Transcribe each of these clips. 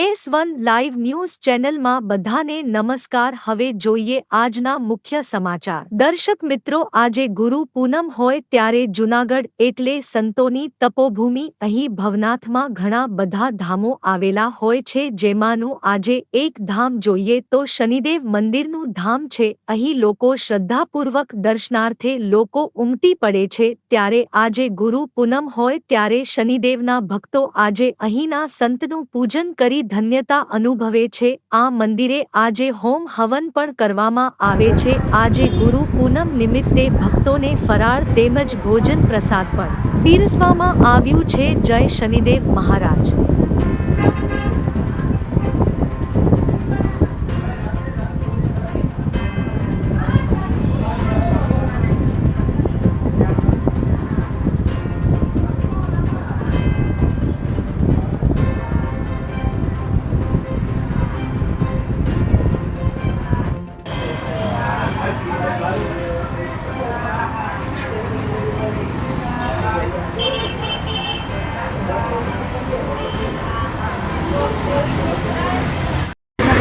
S one live news ચેનલમાં બધાને નમસ્કાર. હવે જોઈએ આજના મુખ્ય સમાચાર. દર્શક મિત્રો, આજે ગુરુ પૂનમ હોય ત્યારે જૂનાગઢ એટલે સંતોની તપોભૂમિ. અહીં ભવનાથમાં ઘણા બધા ધામો આવેલા હોય છે, જેમાંનું આજે એક ધામ જોઈએ તો શનિદેવ મંદિરનું ધામ છે. અહીં લોકો શ્રદ્ધાપૂર્વક દર્શનાર્થે લોકો ઉમટી પડે છે. ત્યારે આજે ગુરુ પૂનમ હોય ત્યારે શનિદેવના ભક્તો આજે અહીંના સંતનું પૂજન કરી ધન્યતા અનુભવે છે. આ મંદિરે આજે હોમ હવન પણ કરવામાં આવે છે. આજે ગુરુ પૂનમ નિમિત્તે ભક્તોને ફરાર તેમજ ભોજન પ્રસાદ પણ પીરસવામાં આવ્યું છે. જય શનિદેવ મહારાજ.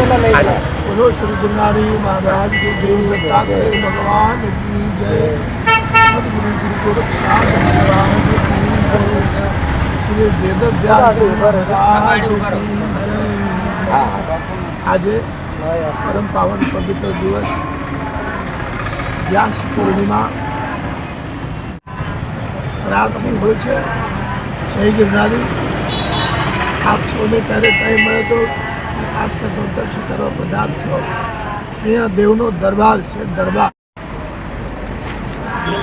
બોલો શ્રી ગુરનારી ભગવાન જય. સદગુરુ ગુરુ ગોરક્ષનાથ ભગવાન શ્રી વેદવ્યાસ ભગવાન કી જય. આજે પરમ પાવન પવિત્ર દિવસ વ્યાસ પૂર્ણિમા. પ્રાર્થની હોય છે. જય ગિરનારી. આપ સૌને ત્યારે ટાઈમ મળ્યો તો આ સ્થળનો દર્શન કરવા પધાર થયો. અહીંયા દેવનો દરબાર છે દરબાર.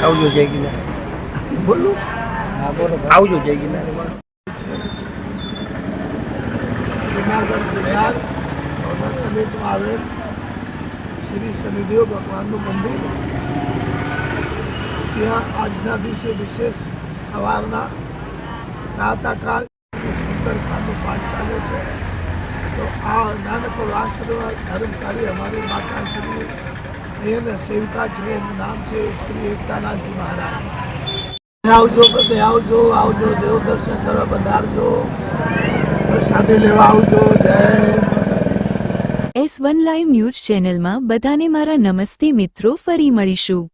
આવજો જય ગિરનાર. બોલું. આવજો જય ગિરનાર. જુનાગઢ આવેલ શ્રી શનિદેવ ભગવાનનું મંદિર. ત્યાં આજના દિવસે વિશેષ સવારના પ્રાતઃકાળ સુંદરકાંડનો પાઠ ચાલે છે. તો આ નાનકડો રાષ્ટ્ર ધર્મકારી અમારી માતાશ્રી અહીંયાના સેવિકા છે, એનું નામ છે શ્રી એકતાનાથજી મહારાજ. આવજો, બધે આવજો આવજો, દેવ દર્શન કરવા પધારજો પ્રસાદી લેવા આવજો. જય એસ વન લાઈવ ન્યૂઝ ચેનલમાં બધાને મારા નમસ્તે મિત્રો, ફરી મળીશું.